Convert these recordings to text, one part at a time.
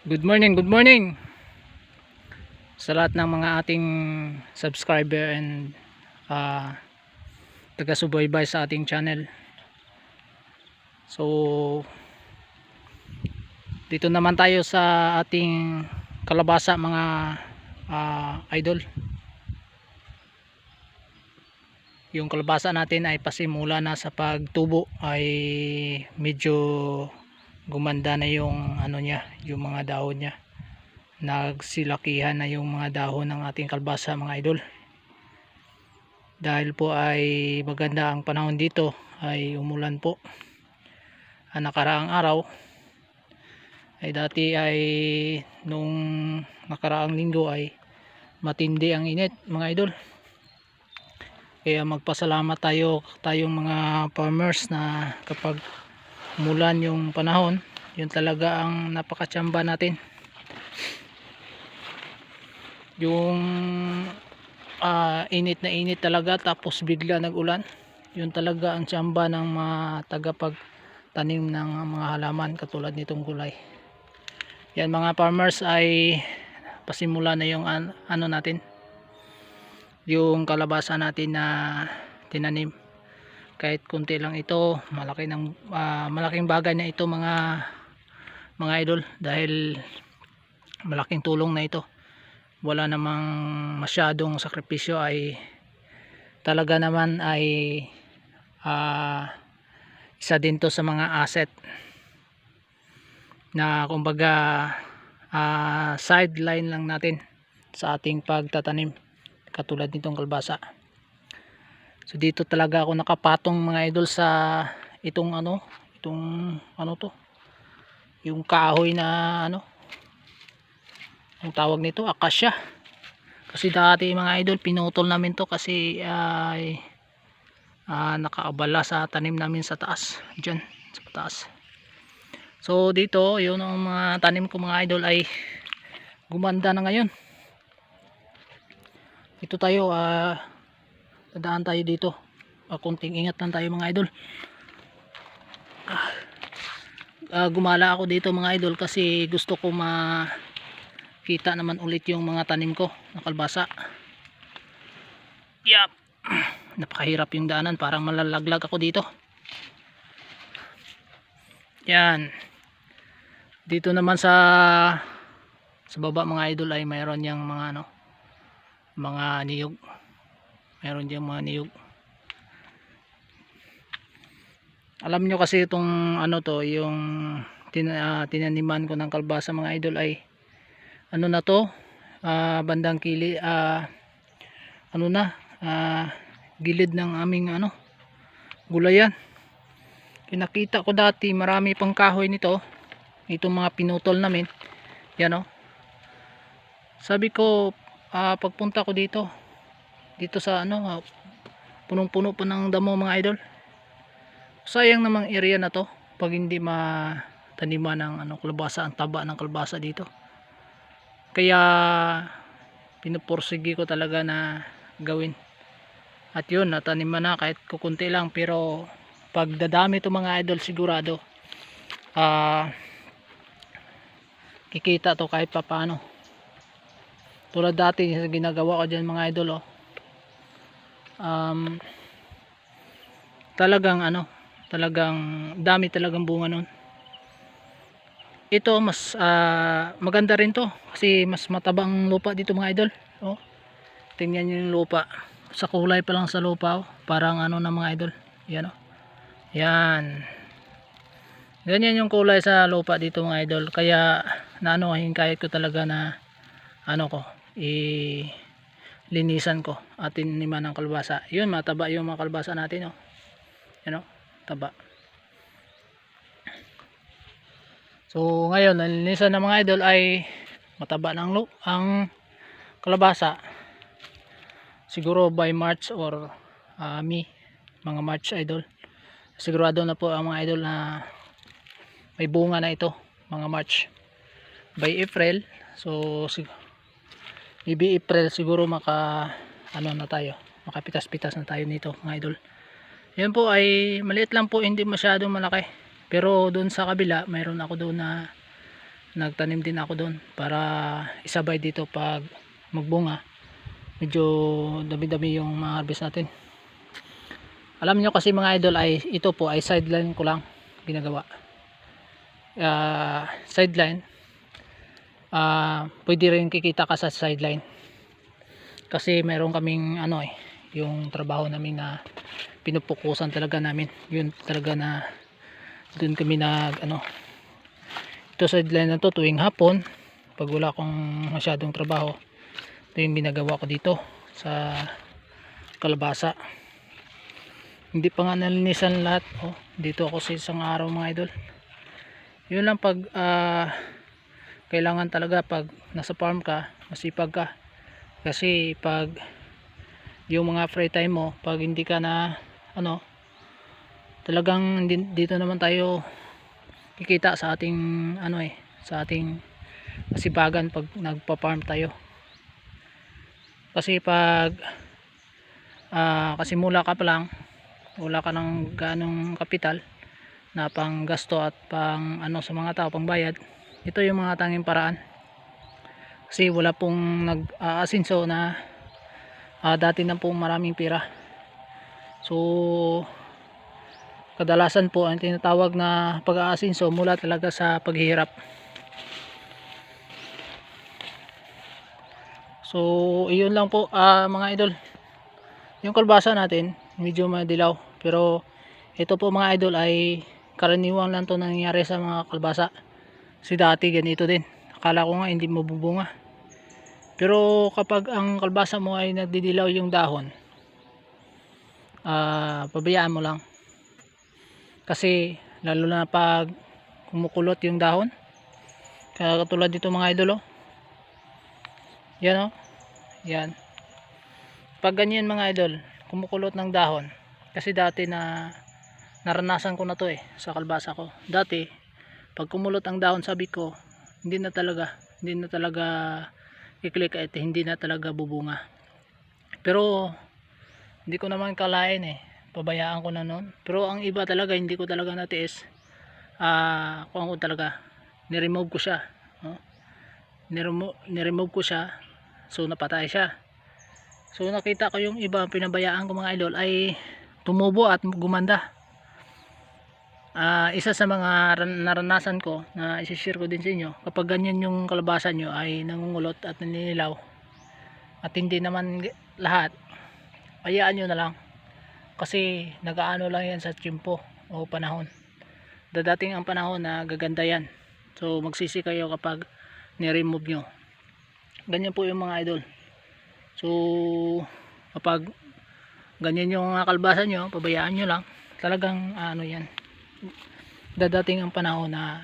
Good morning, good morning sa lahat ng mga ating subscriber and uh, taga-subaybay sa ating channel. So dito naman tayo sa ating kalabasa mga uh, idol. Yung kalabasa natin ay pasimula na sa pagtubo ay medyo gumanda na yung ano niya, yung mga dahon niya. Nagsilakihan na yung mga dahon ng ating kalbasa mga idol. Dahil po ay maganda ang panahon dito ay umulan po. Ang nakaraang araw ay dati ay nung nakaraang linggo ay matindi ang init mga idol. Kaya magpasalamat tayo tayong mga farmers na kapag umulan yung panahon yun talaga ang napakatsamba natin. Yung ah, init na init talaga tapos bigla nagulan. Yun talaga ang tsamba ng mga tagapag tanim ng mga halaman katulad nitong gulay. Yan mga farmers ay pasimula na yung an- ano natin yung kalabasa natin na tinanim. Kahit kunti lang ito malaki ng ah, malaking bagay na ito mga mga idol dahil malaking tulong na ito wala namang masyadong sakripisyo ay talaga naman ay ah, isa din to sa mga asset na kumbaga ah, sideline lang natin sa ating pagtatanim katulad nitong kalbasa So dito talaga ako nakapatong mga idol sa itong ano, itong ano to. Yung kahoy na ano. Ang tawag nito akasya. Kasi dati mga idol pinutol namin to kasi ay ah, nakaabala sa tanim namin sa taas, diyan sa taas. So dito, yun ang mga tanim ko mga idol ay gumanda na ngayon. Ito tayo ah dadaan tayo dito uh, kunting ingat lang tayo mga idol Ah, gumala ako dito mga idol kasi gusto ko makita naman ulit yung mga tanim ko na kalbasa. Yap napakahirap yung daanan parang malalaglag ako dito. Yan. Dito naman sa sa baba mga idol ay mayroon yung mga ano mga niyog. Meron diyang mga niyog alam nyo kasi itong ano to yung tin, ah, tinaniman ko ng kalbasa mga idol ay ano na to? Ah, bandang kili ah, ano na? Ah, gilid ng aming ano gulayan. Kinakita ko dati marami pang kahoy nito. Itong mga pinutol namin. Yan o sabi ko ah, pagpunta ko dito dito sa ano ah, punong-puno pa ng damo mga idol sayang namang area na to pag hindi mataniman ng ano kalbasa ang taba ng kalbasa dito. Kaya pinupursigi ko talaga na gawin. At yun nataniman na kahit kukunti lang pero pag dadami to mga idol sigurado ah kikita to kahit papano tulad dati ginagawa ko dyan mga idol oh. Um, talagang ano talagang dami talagang bunga nun. Ito mas ah, maganda rin to. Kasi mas matabang lupa dito mga idol. Oh, tingnan nyo yung lupa. Sa kulay pa lang sa lupa oh. parang ano na mga idol. Yan oh. yan. Ganyan yung kulay sa lupa dito mga idol. Kaya naano hingkayat ko talaga na ano ko i linisan ko at tiniman ng kalbasa yun mataba yung mga kalbasa natin oh. yan oh, taba. So ngayon nalinisan ng mga idol ay mataba ng lo ang kalabasa. Siguro by March or uh, May mga March idol. Sigurado na po ang mga idol na may bunga na ito mga March. By April so maybe April siguro maka ano na tayo makapitas-pitas na tayo nito mga idol yan po ay maliit lang po hindi masyadong malaki. Pero doon sa kabila mayroon ako doon na nagtanim din ako doon para isabay dito pag magbunga. Medyo dami-dami yung mga harvest natin. Alam nyo kasi mga idol ay ito po ay sideline ko lang ginagawa. Ah, sideline ah pwede rin kikita ka sa sideline. Kasi meron kaming ano eh yung trabaho namin na pinupukusan talaga namin. Yun talaga na doon kami nag ano ito sideline na to tuwing hapon pag wala akong masyadong trabaho ito yung binagawa ko dito sa kalabasa. Hindi pa nga nalinisan lahat oh, dito ako sa isang araw mga idol. Yun lang pag ah, kailangan talaga pag nasa farm ka masipag ka. Kasi pag yung mga free time mo pag hindi ka na ano talagang di- dito naman tayo kikita sa ating ano eh sa ating kasibagan pag nagpa-farm tayo. Kasi pag ah, kasi mula ka pa lang wala ka ng ganong kapital na pang gasto at pang ano sa mga tao pang bayad ito yung mga tanging paraan. Kasi wala pong nag-aasinso na ah, dati na pong maraming pira so kadalasan po ang tinatawag na pag-aasinso mula talaga sa paghihirap. So iyon lang po ah, mga idol. Yung kalbasa natin medyo madilaw pero ito po mga idol ay karaniwang lang to nangyayari sa mga kalbasa. Si dati ganito din. Akala ko nga hindi mabubunga. Pero kapag ang kalbasa mo ay nagdidilaw yung dahon ah pabayaan mo lang. Kasi lalo na pag kumukulot yung dahon. Kaya katulad dito mga idol oh. Yan oh. Yan. Pag ganyan mga idol kumukulot ng dahon. Kasi dati na naranasan ko na to eh sa kalbasa ko. Dati pag kumulot ang dahon sabi ko hindi na talaga hindi na talaga i-click at hindi na talaga bubunga. Pero hindi ko naman kalain eh. Pabayaan ko na noon pero ang iba talaga hindi ko talaga natiis. Ah kung ako talaga niremove ko siya no? niremo niremove ko siya so napatay siya. So nakita ko yung iba pinabayaan ko mga idol ay tumubo at gumanda. Ah, isa sa mga ran- naranasan ko na isi-share ko din sa inyo kapag ganyan yung kalabasa nyo ay nangungulot at naninilaw. At hindi naman lahat hayaan nyo na lang. Kasi nagaano lang yan sa tiyempo o panahon. Dadating ang panahon na gaganda yan. So magsisi kayo kapag ni-remove nyo. Ganyan po yung mga idol. So kapag ganyan yung mga kalbasa nyo pabayaan nyo lang. Talagang ano yan. Dadating ang panahon na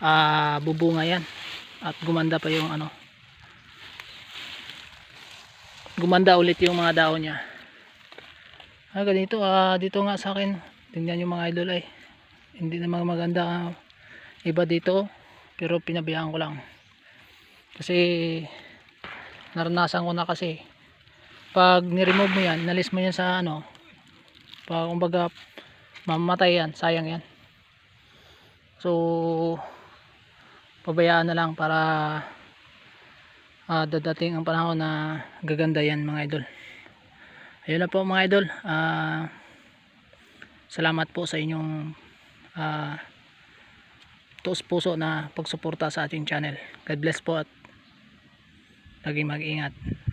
ah, bubunga yan. At gumanda pa yung ano gumanda ulit yung mga dahon niya. Ah, ganito ah, dito nga sa akin. Tingnan yung mga idol ay hindi naman maganda ah, iba dito pero pinabayaan ko lang. Kasi naranasan ko na kasi pag ni-remove mo yan nalis mo yan sa ano pag kumbaga mamatay yan sayang yan. So pabayaan na lang para ah, dadating ang panahon na gaganda yan mga idol. Ayun na po mga idol. Ah, salamat po sa inyong ah, tuos puso na pagsuporta sa ating channel. God bless po at lagi mag-ingat